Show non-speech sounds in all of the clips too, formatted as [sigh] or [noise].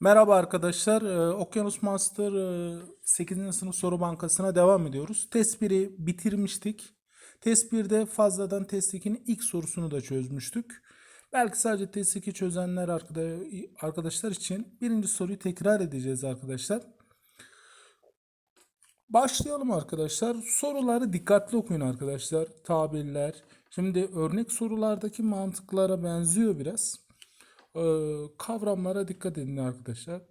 Merhaba arkadaşlar. Ee, Okyanus Master e, 8. sınıf soru bankasına devam ediyoruz. Test 1'i bitirmiştik. Test 1'de fazladan test 2'nin ilk sorusunu da çözmüştük. Belki sadece test 2 çözenler arkada- arkadaşlar için birinci soruyu tekrar edeceğiz arkadaşlar. Başlayalım arkadaşlar. Soruları dikkatli okuyun arkadaşlar. Tabirler. Şimdi örnek sorulardaki mantıklara benziyor biraz. Kavramlara dikkat edin arkadaşlar.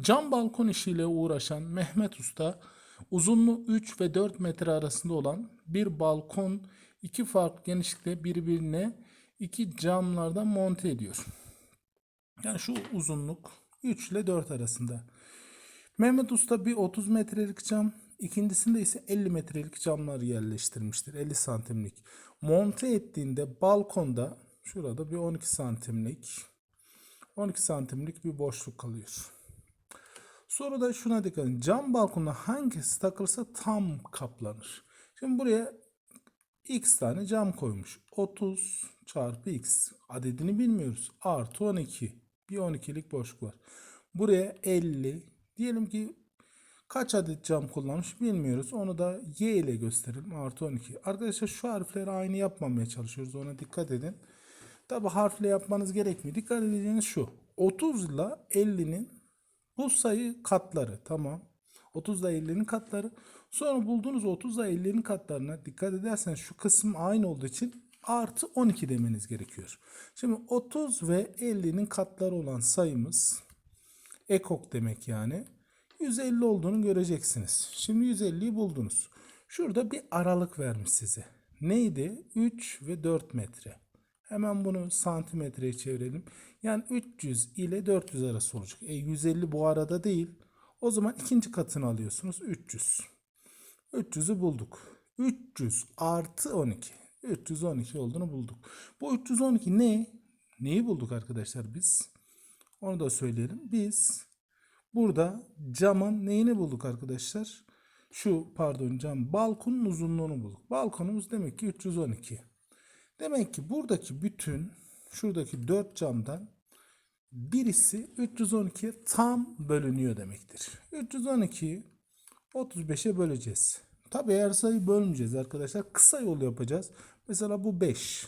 Cam balkon işiyle uğraşan Mehmet Usta uzunluğu 3 ve 4 metre arasında olan bir balkon iki farklı genişlikte birbirine iki camlardan monte ediyor. Yani şu uzunluk 3 ile 4 arasında. Mehmet Usta bir 30 metrelik cam, ikincisinde ise 50 metrelik camlar yerleştirmiştir. 50 santimlik. Monte ettiğinde balkonda şurada bir 12 santimlik 12 santimlik bir boşluk kalıyor. Soruda şuna dikkat edin. Cam balkonuna hangisi takılırsa tam kaplanır. Şimdi buraya x tane cam koymuş. 30 çarpı x. Adedini bilmiyoruz. Artı 12. Bir 12'lik boşluk var. Buraya 50. Diyelim ki kaç adet cam kullanmış bilmiyoruz. Onu da y ile gösterelim. Artı 12. Arkadaşlar şu harfleri aynı yapmamaya çalışıyoruz. Ona dikkat edin. Tabi harfle yapmanız gerekmiyor. Dikkat edeceğiniz şu. 30 ile 50'nin bu sayı katları. Tamam. 30 ile 50'nin katları. Sonra bulduğunuz 30 ile 50'nin katlarına dikkat ederseniz şu kısım aynı olduğu için artı 12 demeniz gerekiyor. Şimdi 30 ve 50'nin katları olan sayımız ekok demek yani. 150 olduğunu göreceksiniz. Şimdi 150'yi buldunuz. Şurada bir aralık vermiş size. Neydi? 3 ve 4 metre. Hemen bunu santimetreye çevirelim. Yani 300 ile 400 arası olacak. E 150 bu arada değil. O zaman ikinci katını alıyorsunuz. 300. 300'ü bulduk. 300 artı 12. 312 olduğunu bulduk. Bu 312 ne? Neyi bulduk arkadaşlar biz? Onu da söyleyelim. Biz burada camın neyini bulduk arkadaşlar? Şu pardon cam balkonun uzunluğunu bulduk. Balkonumuz demek ki 312. Demek ki buradaki bütün şuradaki 4 camdan birisi 312'ye tam bölünüyor demektir. 312'yi 35'e böleceğiz. Tabi eğer sayı bölmeyeceğiz arkadaşlar. Kısa yol yapacağız. Mesela bu 5.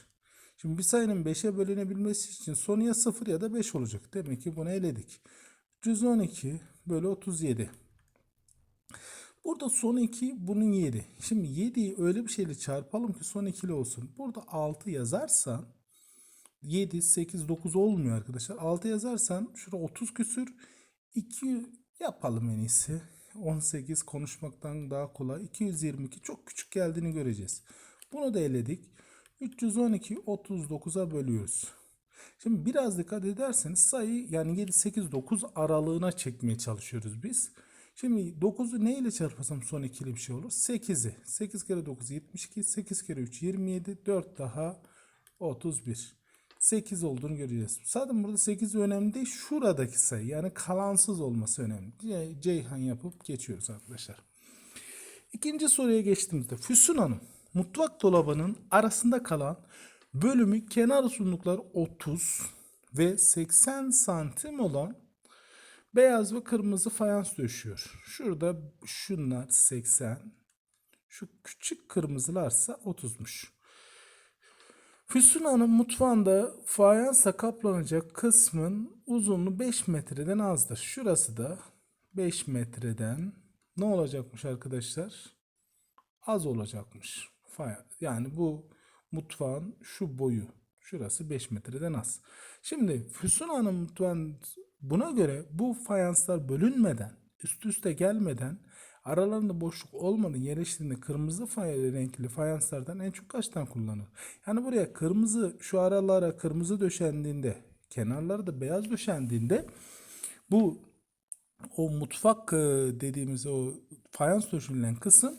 Şimdi bir sayının 5'e bölünebilmesi için sonu ya 0 ya da 5 olacak. Demek ki bunu eledik. 312 bölü 37. Burada son 2 bunun 7. Şimdi 7'yi öyle bir şeyle çarpalım ki son 2'li olsun. Burada 6 yazarsan 7, 8, 9 olmuyor arkadaşlar. 6 yazarsan şurada 30 küsür 2 yapalım en iyisi. 18 konuşmaktan daha kolay. 222 çok küçük geldiğini göreceğiz. Bunu da eledik. 312 39'a bölüyoruz. Şimdi biraz dikkat ederseniz sayı yani 7, 8, 9 aralığına çekmeye çalışıyoruz biz. Şimdi 9'u ne ile çarparsam son ikili bir şey olur? 8'i. 8 kere 9 72, 8 kere 3 27, 4 daha 31. 8 olduğunu göreceğiz. Zaten burada 8 önemli değil. Şuradaki sayı yani kalansız olması önemli. Ce- Ceyhan yapıp geçiyoruz arkadaşlar. İkinci soruya geçtiğimizde Füsun Hanım mutfak dolabının arasında kalan bölümü kenar uzunlukları 30 ve 80 santim olan beyaz ve kırmızı fayans döşüyor. Şurada şunlar 80, şu küçük kırmızılarsa 30'muş. Füsun Hanım mutfağında fayansla kaplanacak kısmın uzunluğu 5 metreden azdır. Şurası da 5 metreden ne olacakmış arkadaşlar? Az olacakmış. Yani bu mutfağın şu boyu. Şurası 5 metreden az. Şimdi Füsun Hanım mutfağın buna göre bu fayanslar bölünmeden, üst üste gelmeden, aralarında boşluk olmadan yerleştiğinde kırmızı fay renkli fayanslardan en çok kaç tane kullanır? Yani buraya kırmızı şu aralara kırmızı döşendiğinde, kenarları da beyaz döşendiğinde bu o mutfak e, dediğimiz o fayans döşenilen kısım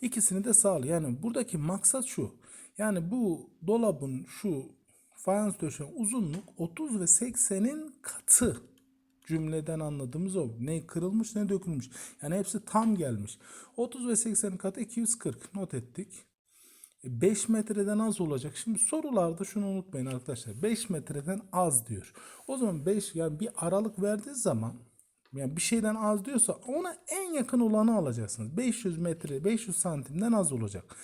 ikisini de sağlıyor. Yani buradaki maksat şu. Yani bu dolabın şu fayans döşen uzunluk 30 ve 80'in katı cümleden anladığımız o. Ne kırılmış ne dökülmüş. Yani hepsi tam gelmiş. 30 ve 80'in katı 240 not ettik. 5 metreden az olacak. Şimdi sorularda şunu unutmayın arkadaşlar. 5 metreden az diyor. O zaman 5 yani bir aralık verdiği zaman yani bir şeyden az diyorsa ona en yakın olanı alacaksınız. 500 metre 500 santimden az olacak.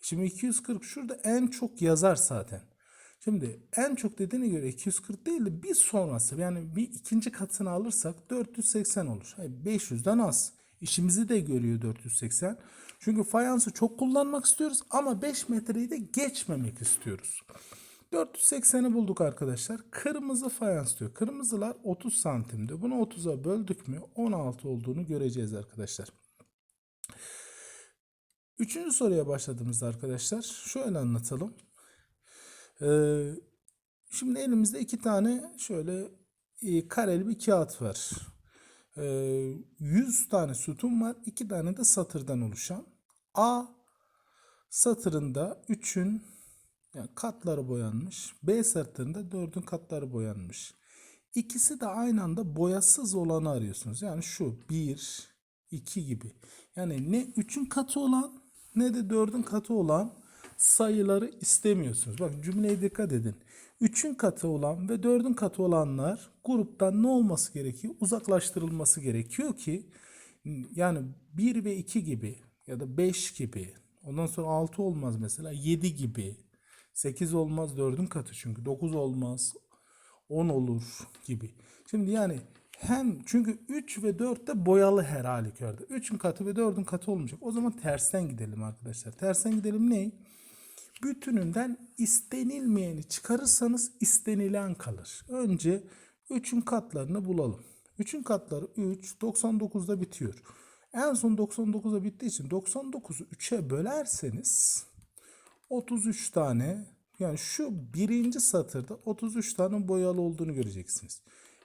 Şimdi 240 şurada en çok yazar zaten. Şimdi en çok dediğine göre 240 değil de bir sonrası yani bir ikinci katını alırsak 480 olur. Yani 500'den az. İşimizi de görüyor 480. Çünkü fayansı çok kullanmak istiyoruz ama 5 metreyi de geçmemek istiyoruz. 480'i bulduk arkadaşlar. Kırmızı fayans diyor. Kırmızılar 30 santimdi. Bunu 30'a böldük mü 16 olduğunu göreceğiz arkadaşlar. Üçüncü soruya başladığımızda arkadaşlar şöyle anlatalım. Ee, şimdi elimizde iki tane şöyle e, kareli bir kağıt var. Ee, 100 tane sütun var. iki tane de satırdan oluşan. A satırında 3'ün yani katları boyanmış. B satırında 4'ün katları boyanmış. İkisi de aynı anda boyasız olanı arıyorsunuz. Yani şu 1, 2 gibi. Yani ne 3'ün katı olan ne de 4'ün katı olan sayıları istemiyorsunuz. Bakın cümleye dikkat edin. 3'ün katı olan ve 4'ün katı olanlar gruptan ne olması gerekiyor? Uzaklaştırılması gerekiyor ki yani 1 ve 2 gibi ya da 5 gibi ondan sonra 6 olmaz mesela 7 gibi 8 olmaz 4'ün katı çünkü 9 olmaz 10 olur gibi. Şimdi yani hem çünkü 3 ve 4 de boyalı her halükarda. 3'ün katı ve 4'ün katı olmayacak. O zaman tersten gidelim arkadaşlar. Tersten gidelim ne? Bütününden istenilmeyeni çıkarırsanız istenilen kalır. Önce 3'ün katlarını bulalım. 3'ün katları 3, 99'da bitiyor. En son 99'a bittiği için 99'u 3'e bölerseniz 33 tane yani şu birinci satırda 33 tane boyalı olduğunu göreceksiniz.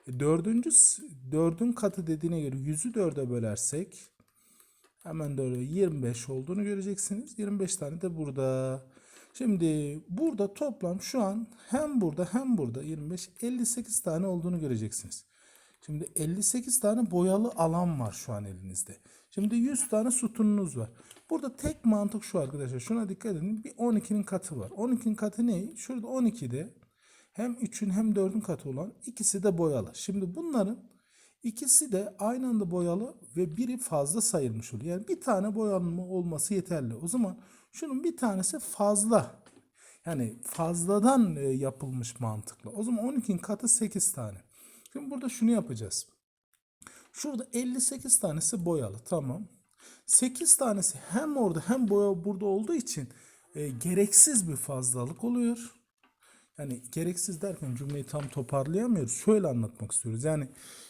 E, dördüncü, dördün katı dediğine göre 100'ü dörde bölersek hemen dörde 25 olduğunu göreceksiniz. 25 tane de burada. Şimdi burada toplam şu an hem burada hem burada 25 58 tane olduğunu göreceksiniz. Şimdi 58 tane boyalı alan var şu an elinizde. Şimdi 100 tane sütununuz var. Burada tek mantık şu arkadaşlar. Şuna dikkat edin. Bir 12'nin katı var. 12'nin katı ne? Şurada 12'de hem 3'ün hem 4'ün katı olan ikisi de boyalı. Şimdi bunların ikisi de aynı anda boyalı ve biri fazla sayılmış oluyor. Yani bir tane boyanma olması yeterli. O zaman şunun bir tanesi fazla. Yani fazladan e, yapılmış mantıklı. O zaman 12'nin katı 8 tane. Şimdi burada şunu yapacağız. Şurada 58 tanesi boyalı. Tamam. 8 tanesi hem orada hem boya burada olduğu için e, gereksiz bir fazlalık oluyor. Yani gereksiz derken cümleyi tam toparlayamıyoruz. Şöyle anlatmak istiyoruz. Yani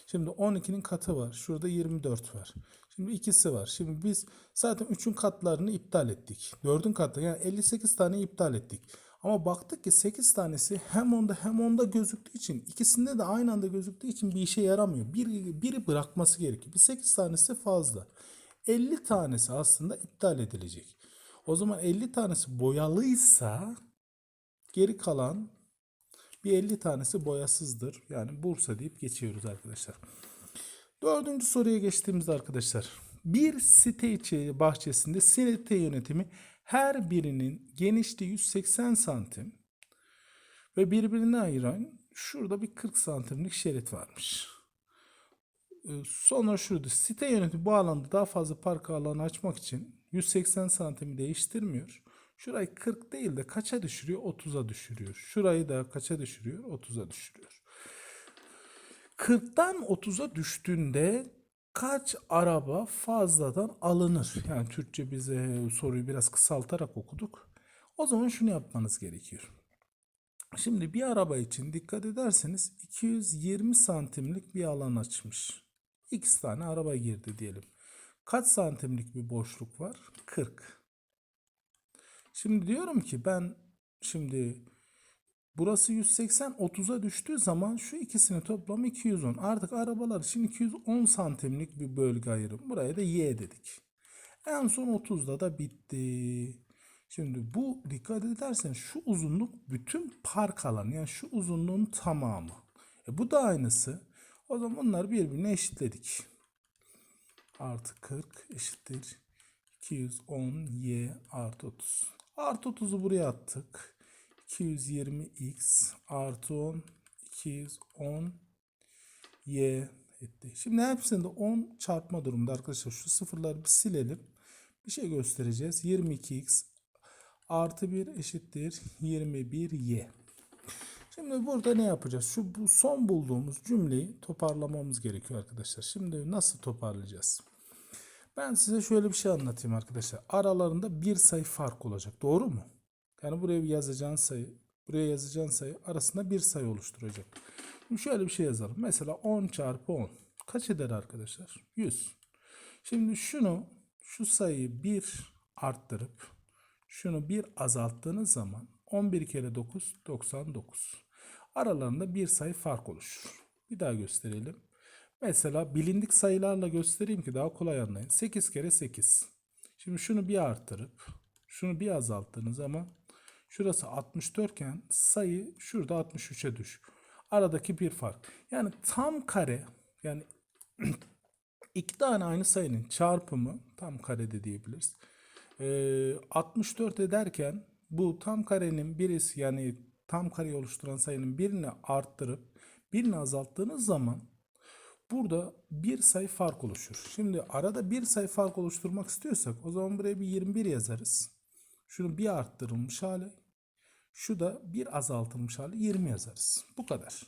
şimdi 12'nin katı var. Şurada 24 var. Şimdi ikisi var. Şimdi biz zaten 3'ün katlarını iptal ettik. 4'ün katı yani 58 tane iptal ettik. Ama baktık ki 8 tanesi hem onda hem onda gözüktüğü için ikisinde de aynı anda gözüktüğü için bir işe yaramıyor. Biri, biri bırakması gerekiyor. Bir 8 tanesi fazla. 50 tanesi aslında iptal edilecek. O zaman 50 tanesi boyalıysa geri kalan bir 50 tanesi boyasızdır. Yani Bursa deyip geçiyoruz arkadaşlar. Dördüncü soruya geçtiğimizde arkadaşlar. Bir site bahçesinde site yönetimi her birinin genişliği 180 santim ve birbirine ayıran şurada bir 40 santimlik şerit varmış. Ee, Sonra şurada site yönetimi bu alanda daha fazla park alanı açmak için 180 santimi değiştirmiyor. Şurayı 40 değil de kaça düşürüyor? 30'a düşürüyor. Şurayı da kaça düşürüyor? 30'a düşürüyor. 40'tan 30'a düştüğünde kaç araba fazladan alınır? Yani Türkçe bize soruyu biraz kısaltarak okuduk. O zaman şunu yapmanız gerekiyor. Şimdi bir araba için dikkat ederseniz 220 santimlik bir alan açmış. X tane araba girdi diyelim. Kaç santimlik bir boşluk var? 40. Şimdi diyorum ki ben şimdi burası 180 30'a düştüğü zaman şu ikisini toplam 210. Artık arabalar için 210 santimlik bir bölge ayırın. Buraya da Y dedik. En son 30'da da bitti. Şimdi bu dikkat edersen şu uzunluk bütün park alanı yani şu uzunluğun tamamı. E bu da aynısı. O zaman bunları birbirine eşitledik. Artı 40 eşittir 210 y artı 30. Artı 30'u buraya attık. 220x artı 10 210 y etti. Şimdi hepsinde 10 çarpma durumda arkadaşlar. Şu sıfırları bir silelim. Bir şey göstereceğiz. 22x artı 1 eşittir 21y. Şimdi burada ne yapacağız? Şu bu son bulduğumuz cümleyi toparlamamız gerekiyor arkadaşlar. Şimdi nasıl toparlayacağız? Ben size şöyle bir şey anlatayım arkadaşlar. Aralarında bir sayı fark olacak. Doğru mu? Yani buraya yazacağın sayı, buraya yazacağın sayı arasında bir sayı oluşturacak. Şimdi şöyle bir şey yazalım. Mesela 10 çarpı 10. Kaç eder arkadaşlar? 100. Şimdi şunu, şu sayıyı 1 arttırıp şunu 1 azalttığınız zaman 11 kere 9, 99. Aralarında bir sayı fark oluşur. Bir daha gösterelim. Mesela bilindik sayılarla göstereyim ki daha kolay anlayın. 8 kere 8. Şimdi şunu bir arttırıp şunu bir azalttığınız zaman şurası 64 iken sayı şurada 63'e düş. Aradaki bir fark. Yani tam kare yani [clears throat] iki tane aynı sayının çarpımı tam kare de diyebiliriz. Ee, 64 ederken bu tam karenin birisi yani tam kareyi oluşturan sayının birini arttırıp birini azalttığınız zaman burada bir sayı fark oluşur. Şimdi arada bir sayı fark oluşturmak istiyorsak o zaman buraya bir 21 yazarız. Şunu bir arttırılmış hali. Şu da bir azaltılmış hali 20 yazarız. Bu kadar.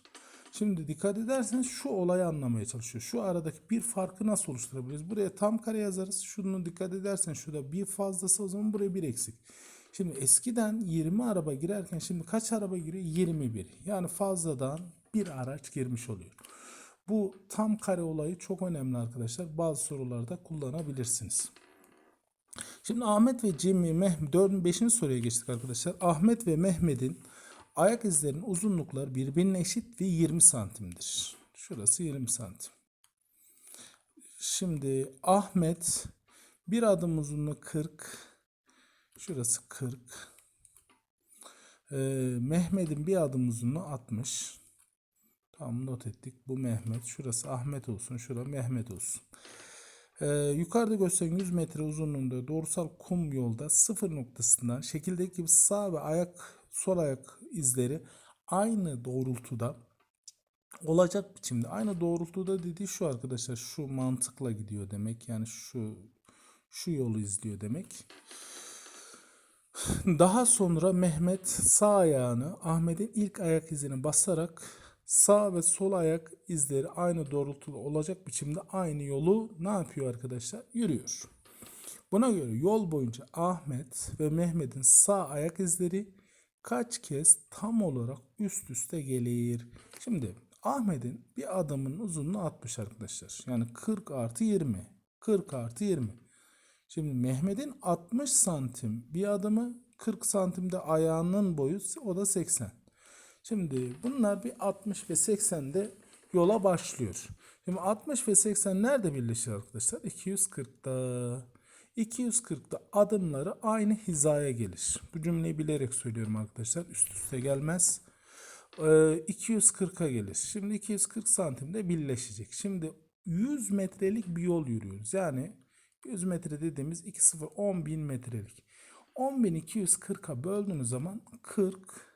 Şimdi dikkat ederseniz şu olayı anlamaya çalışıyor. Şu aradaki bir farkı nasıl oluşturabiliriz? Buraya tam kare yazarız. Şunu dikkat edersen şurada bir fazlası o zaman buraya bir eksik. Şimdi eskiden 20 araba girerken şimdi kaç araba giriyor? 21. Yani fazladan bir araç girmiş oluyor. Bu tam kare olayı çok önemli arkadaşlar. Bazı sorularda kullanabilirsiniz. Şimdi Ahmet ve Cemil, Mehmet, 4. 5. soruya geçtik arkadaşlar. Ahmet ve Mehmet'in ayak izlerinin uzunlukları birbirine eşit ve 20 santimdir. Şurası 20 santim. Şimdi Ahmet bir adım uzunluğu 40. Şurası 40. Ee, Mehmet'in bir adım uzunluğu 60. Tamam not ettik. Bu Mehmet. Şurası Ahmet olsun. Şura Mehmet olsun. Ee, yukarıda gösteren 100 metre uzunluğunda doğrusal kum yolda sıfır noktasından şekildeki gibi sağ ve ayak sol ayak izleri aynı doğrultuda olacak biçimde. Aynı doğrultuda dediği şu arkadaşlar şu mantıkla gidiyor demek. Yani şu şu yolu izliyor demek. Daha sonra Mehmet sağ ayağını Ahmet'in ilk ayak izine basarak sağ ve sol ayak izleri aynı doğrultuda olacak biçimde aynı yolu ne yapıyor arkadaşlar? Yürüyor. Buna göre yol boyunca Ahmet ve Mehmet'in sağ ayak izleri kaç kez tam olarak üst üste gelir? Şimdi Ahmet'in bir adımın uzunluğu 60 arkadaşlar. Yani 40 artı 20. 40 artı 20. Şimdi Mehmet'in 60 santim bir adımı 40 santimde ayağının boyu o da 80. Şimdi bunlar bir 60 ve 80'de yola başlıyor. Şimdi 60 ve 80 nerede birleşir arkadaşlar? 240'da. 240'da adımları aynı hizaya gelir. Bu cümleyi bilerek söylüyorum arkadaşlar. Üst üste gelmez. Ee, 240'a gelir. Şimdi 240 santimde birleşecek. Şimdi 100 metrelik bir yol yürüyoruz. Yani 100 metre dediğimiz 2 0 10 bin metrelik. 10.240'a böldüğünüz zaman 40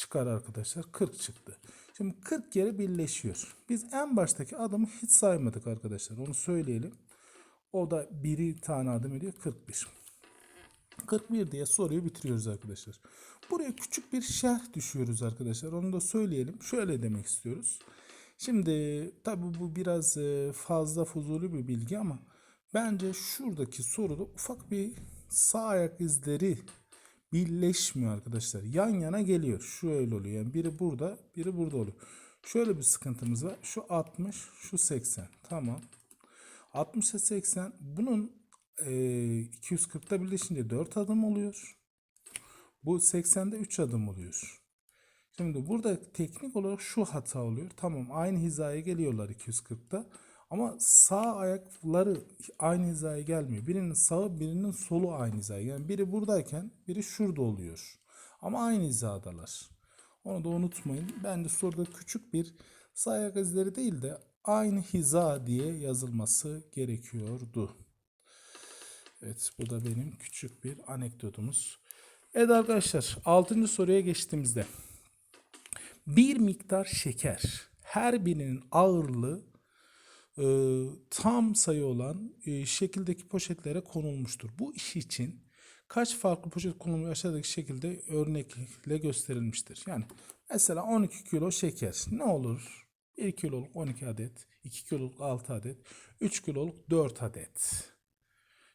çıkar arkadaşlar. 40 çıktı. Şimdi 40 kere birleşiyor. Biz en baştaki adımı hiç saymadık arkadaşlar. Onu söyleyelim. O da biri tane adım ediyor 41. 41 diye soruyu bitiriyoruz arkadaşlar. Buraya küçük bir şerh düşüyoruz arkadaşlar. Onu da söyleyelim. Şöyle demek istiyoruz. Şimdi tabi bu biraz e, fazla fuzuli bir bilgi ama bence şuradaki soruda ufak bir sağ ayak izleri birleşmiyor arkadaşlar. Yan yana geliyor. Şöyle oluyor. Yani biri burada, biri burada oluyor. Şöyle bir sıkıntımız var. Şu 60, şu 80. Tamam. 60'a 80. Bunun e, 240'ta birleşince 4 adım oluyor. Bu 80'de 3 adım oluyor. Şimdi burada teknik olarak şu hata oluyor. Tamam aynı hizaya geliyorlar 240'ta. Ama sağ ayakları aynı hizaya gelmiyor. Birinin sağı birinin solu aynı hizaya. Yani biri buradayken biri şurada oluyor. Ama aynı hizadalar. Onu da unutmayın. Bence soruda küçük bir sağ ayak izleri değil de aynı hiza diye yazılması gerekiyordu. Evet bu da benim küçük bir anekdotumuz. Evet arkadaşlar 6. soruya geçtiğimizde bir miktar şeker her birinin ağırlığı tam sayı olan e, şekildeki poşetlere konulmuştur. Bu iş için kaç farklı poşet konulmuş aşağıdaki şekilde örnekle gösterilmiştir. Yani mesela 12 kilo şeker ne olur? 1 kiloluk 12 adet, 2 kiloluk 6 adet, 3 kiloluk 4 adet.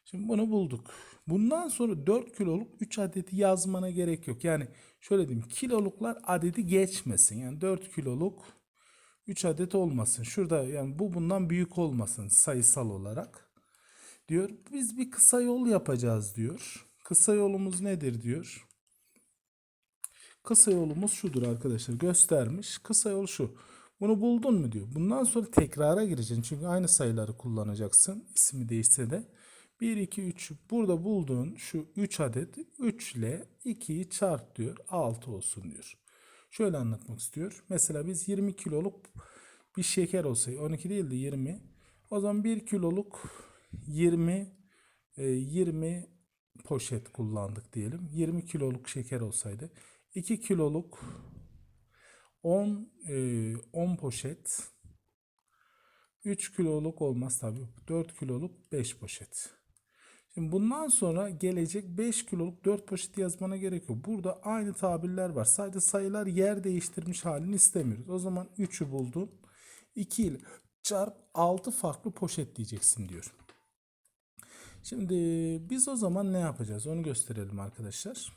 Şimdi bunu bulduk. Bundan sonra 4 kiloluk 3 adeti yazmana gerek yok. Yani şöyle diyeyim kiloluklar adedi geçmesin. Yani 4 kiloluk 3 adet olmasın. Şurada yani bu bundan büyük olmasın sayısal olarak. Diyor biz bir kısa yol yapacağız diyor. Kısa yolumuz nedir diyor. Kısa yolumuz şudur arkadaşlar göstermiş. Kısa yol şu. Bunu buldun mu diyor. Bundan sonra tekrara gireceksin. Çünkü aynı sayıları kullanacaksın. İsmi değişse de. 1, 2, 3 burada bulduğun şu 3 adet 3 ile 2'yi çarp diyor. 6 olsun diyor. Şöyle anlatmak istiyor. Mesela biz 20 kiloluk bir şeker olsaydı 12 değil de 20. O zaman 1 kiloluk 20 e, 20 poşet kullandık diyelim. 20 kiloluk şeker olsaydı 2 kiloluk 10 e, 10 poşet 3 kiloluk olmaz tabii. 4 kiloluk 5 poşet. Şimdi bundan sonra gelecek 5 kiloluk 4 poşet yazmana gerek yok. Burada aynı tabirler var. Sadece sayılar yer değiştirmiş halini istemiyoruz. O zaman 3'ü buldun. 2 ile çarp 6 farklı poşet diyeceksin diyor. Şimdi biz o zaman ne yapacağız? Onu gösterelim arkadaşlar.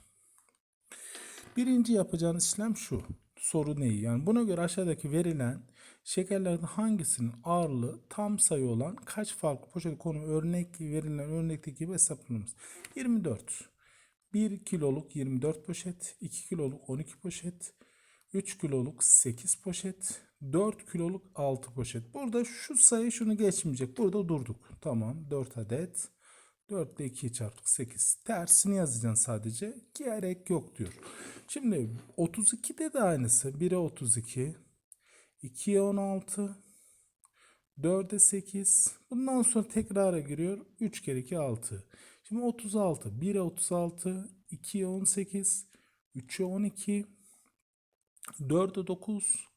Birinci yapacağınız işlem şu. Soru neyi? Yani buna göre aşağıdaki verilen şekerlerden hangisinin ağırlığı tam sayı olan kaç farklı poşet konu örnek verilen örnekteki gibi hesaplanır. 24. 1 kiloluk 24 poşet, 2 kiloluk 12 poşet, 3 kiloluk 8 poşet, 4 kiloluk 6 poşet. Burada şu sayı şunu geçmeyecek. Burada durduk. Tamam 4 adet. 4 ile 2'yi çarptık 8. Tersini yazacaksın sadece. Gerek yok diyor. Şimdi 32'de de aynısı. 1'e 32. 2'ye 16. 4'e 8. Bundan sonra tekrara giriyor. 3 kere 2 6. Şimdi 36. 1'e 36. 2'ye 18. 3'e 12. 4'e 9.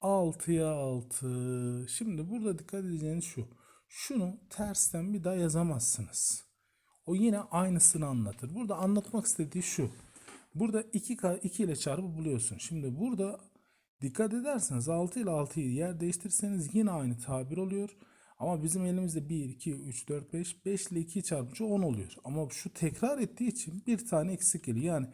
6'ya 6. Şimdi burada dikkat edeceğiniz şu. Şunu tersten bir daha yazamazsınız. O yine aynısını anlatır. Burada anlatmak istediği şu. Burada 2, 2 ile çarpı buluyorsun. Şimdi burada dikkat ederseniz 6 ile 6'yı yer değiştirseniz yine aynı tabir oluyor. Ama bizim elimizde 1, 2, 3, 4, 5, 5 ile 2'yi çarpınca 10 oluyor. Ama şu tekrar ettiği için bir tane eksik geliyor. Yani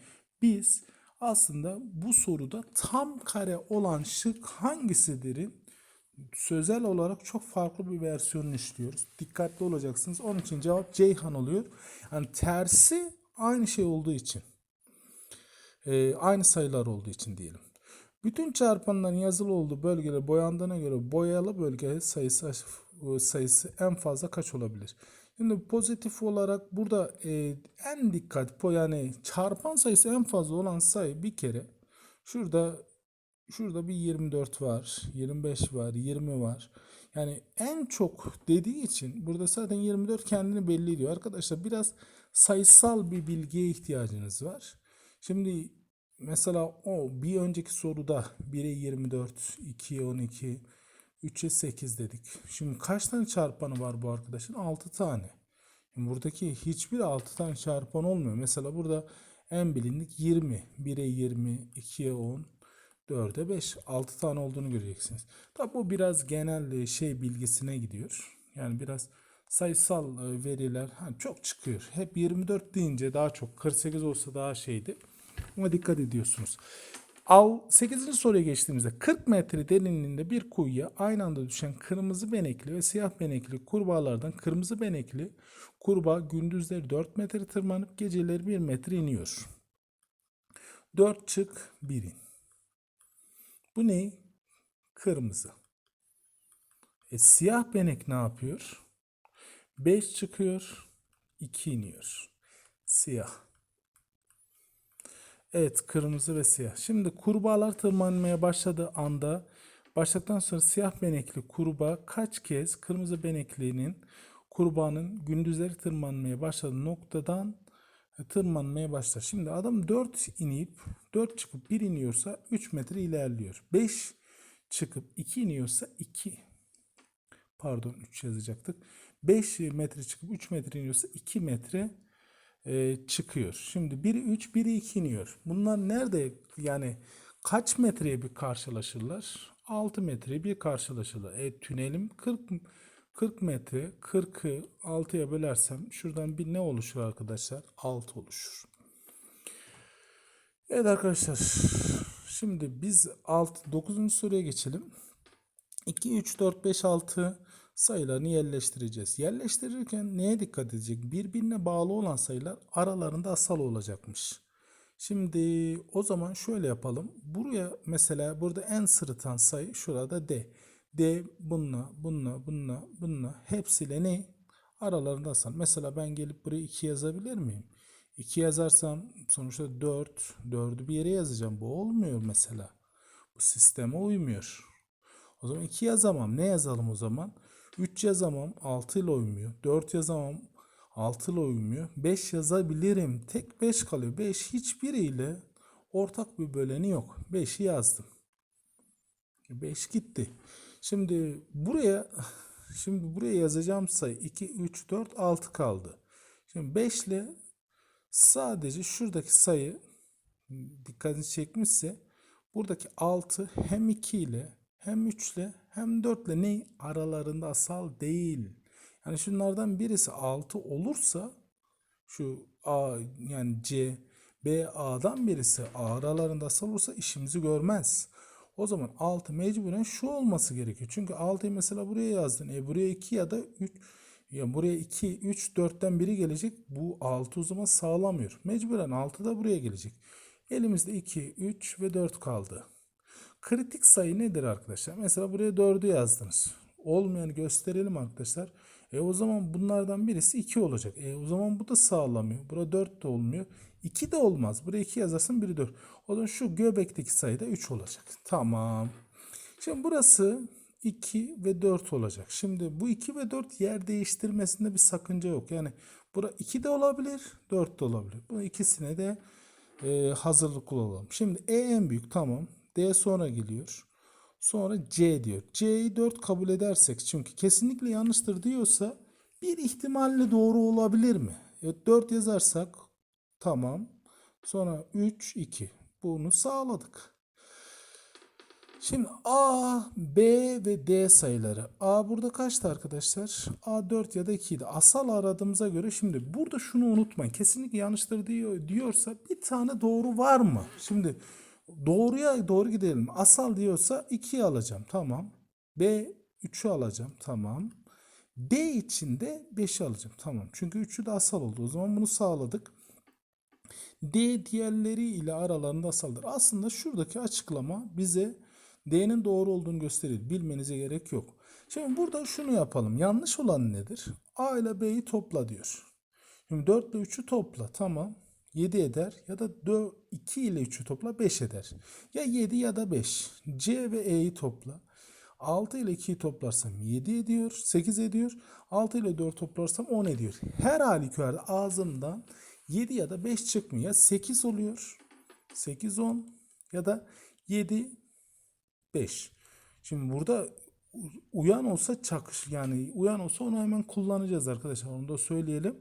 biz aslında bu soruda tam kare olan şık hangisidir'in sözel olarak çok farklı bir versiyonunu işliyoruz. Dikkatli olacaksınız. Onun için cevap Ceyhan oluyor. Yani tersi aynı şey olduğu için. Ee, aynı sayılar olduğu için diyelim. Bütün çarpanların yazılı olduğu bölgeler boyandığına göre boyalı bölge sayısı sayısı en fazla kaç olabilir? Şimdi pozitif olarak burada e, en dikkat yani çarpan sayısı en fazla olan sayı bir kere şurada şurada bir 24 var, 25 var, 20 var. Yani en çok dediği için burada zaten 24 kendini belli ediyor. Arkadaşlar biraz sayısal bir bilgiye ihtiyacınız var. Şimdi mesela o bir önceki soruda 1'e 24, 2'ye 12, 3'e 8 dedik. Şimdi kaç tane çarpanı var bu arkadaşın? 6 tane. Şimdi buradaki hiçbir 6 tane çarpan olmuyor. Mesela burada en bilindik 20. 1'e 20, 2'ye 10, 4'e 5. 6 tane olduğunu göreceksiniz. Tabi bu biraz genel şey bilgisine gidiyor. Yani biraz sayısal veriler hani çok çıkıyor. Hep 24 deyince daha çok 48 olsa daha şeydi. Ama dikkat ediyorsunuz. Al 8. soruya geçtiğimizde 40 metre derinliğinde bir kuyuya aynı anda düşen kırmızı benekli ve siyah benekli kurbağalardan kırmızı benekli kurbağa gündüzleri 4 metre tırmanıp geceleri 1 metre iniyor. 4 çık 1 in. Bu ne? Kırmızı. E, siyah benek ne yapıyor? 5 çıkıyor 2 iniyor. Siyah. Evet kırmızı ve siyah. Şimdi kurbağalar tırmanmaya başladığı anda başladıktan sonra siyah benekli kurbağa kaç kez kırmızı benekliğinin kurbanın gündüzleri tırmanmaya başladığı noktadan tırmanmaya başlar. Şimdi adam 4 inip 4 çıkıp 1 iniyorsa 3 metre ilerliyor. 5 çıkıp 2 iniyorsa 2 pardon 3 yazacaktık. 5 metre çıkıp 3 metre iniyorsa 2 metre e, çıkıyor. Şimdi biri 3 biri 2 iniyor. Bunlar nerede yani kaç metreye bir karşılaşırlar? 6 metreye bir karşılaşırlar. E tünelim 40 40 metre 40'ı 6'ya bölersem şuradan bir ne oluşur arkadaşlar? 6 oluşur. Evet arkadaşlar. Şimdi biz 6 9. soruya geçelim. 2 3 4 5 6 sayılarını yerleştireceğiz. Yerleştirirken neye dikkat edecek? Birbirine bağlı olan sayılar aralarında asal olacakmış. Şimdi o zaman şöyle yapalım. Buraya mesela burada en sırıtan sayı şurada D. D bununla, bununla, bununla, bununla hepsiyle ne? Aralarında asal. Mesela ben gelip buraya 2 yazabilir miyim? 2 yazarsam sonuçta 4, 4'ü bir yere yazacağım. Bu olmuyor mesela. Bu sisteme uymuyor. O zaman 2 yazamam. Ne yazalım o zaman? 3 yazamam. 6 ile uymuyor. 4 yazamam. 6 ile uymuyor. 5 yazabilirim. Tek 5 kalıyor. 5 hiçbiriyle ortak bir böleni yok. 5'i yazdım. 5 gitti. Şimdi buraya şimdi buraya yazacağım sayı 2 3 4 6 kaldı. Şimdi 5 ile sadece şuradaki sayı dikkatini çekmişse buradaki 6 hem 2 ile hem 3 ile hem 4 ile ne aralarında asal değil. Yani şunlardan birisi 6 olursa şu A yani C B A'dan birisi A aralarında asal olursa işimizi görmez. O zaman 6 mecburen şu olması gerekiyor. Çünkü 6'yı mesela buraya yazdın. E buraya 2 ya da 3 ya buraya 2, 3, 4'ten biri gelecek. Bu 6 o zaman sağlamıyor. Mecburen 6 da buraya gelecek. Elimizde 2, 3 ve 4 kaldı. Kritik sayı nedir arkadaşlar? Mesela buraya 4'ü yazdınız. Olmayanı gösterelim arkadaşlar. E o zaman bunlardan birisi 2 olacak. E o zaman bu da sağlamıyor. Burada 4 de olmuyor. 2 de olmaz. Buraya 2 yazarsın biri 4. O zaman şu göbekteki sayı da 3 olacak. Tamam. Şimdi burası 2 ve 4 olacak. Şimdi bu 2 ve 4 yer değiştirmesinde bir sakınca yok. Yani bura 2 de olabilir, 4 de olabilir. Bu ikisine de e, hazırlıklı olalım. Şimdi E en büyük tamam. D sonra geliyor. Sonra C diyor. C'yi 4 kabul edersek çünkü kesinlikle yanlıştır diyorsa bir ihtimalle doğru olabilir mi? Evet 4 yazarsak tamam. Sonra 3 2. Bunu sağladık. Şimdi A, B ve D sayıları. A burada kaçtı arkadaşlar? A 4 ya da 2 idi. Asal aradığımıza göre şimdi burada şunu unutmayın. Kesinlikle yanlıştır diyor, diyorsa bir tane doğru var mı? Şimdi doğruya doğru gidelim. Asal diyorsa 2'yi alacağım. Tamam. B 3'ü alacağım. Tamam. D için de 5'i alacağım. Tamam. Çünkü 3'ü de asal oldu. O zaman bunu sağladık. D diğerleri ile aralarında asaldır. Aslında şuradaki açıklama bize D'nin doğru olduğunu gösterir. Bilmenize gerek yok. Şimdi burada şunu yapalım. Yanlış olan nedir? A ile B'yi topla diyor. Şimdi 4 ile 3'ü topla. Tamam. 7 eder ya da 4, 2 ile 3'ü topla 5 eder. Ya 7 ya da 5. C ve E'yi topla. 6 ile 2'yi toplarsam 7 ediyor, 8 ediyor. 6 ile 4 toplarsam 10 ediyor. Her halükarda ağzımdan 7 ya da 5 çıkmıyor. Ya 8 oluyor. 8 10 ya da 7 5. Şimdi burada uyan olsa çakış yani uyan olsa onu hemen kullanacağız arkadaşlar. Onu da söyleyelim.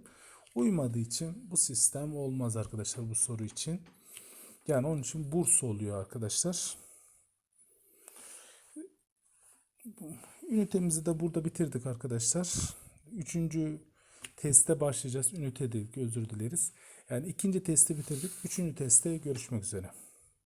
Uymadığı için bu sistem olmaz arkadaşlar bu soru için. Yani onun için burs oluyor arkadaşlar. Ünitemizi de burada bitirdik arkadaşlar. Üçüncü teste başlayacağız. Ünite dedik özür dileriz. Yani ikinci testi bitirdik. Üçüncü testte görüşmek üzere.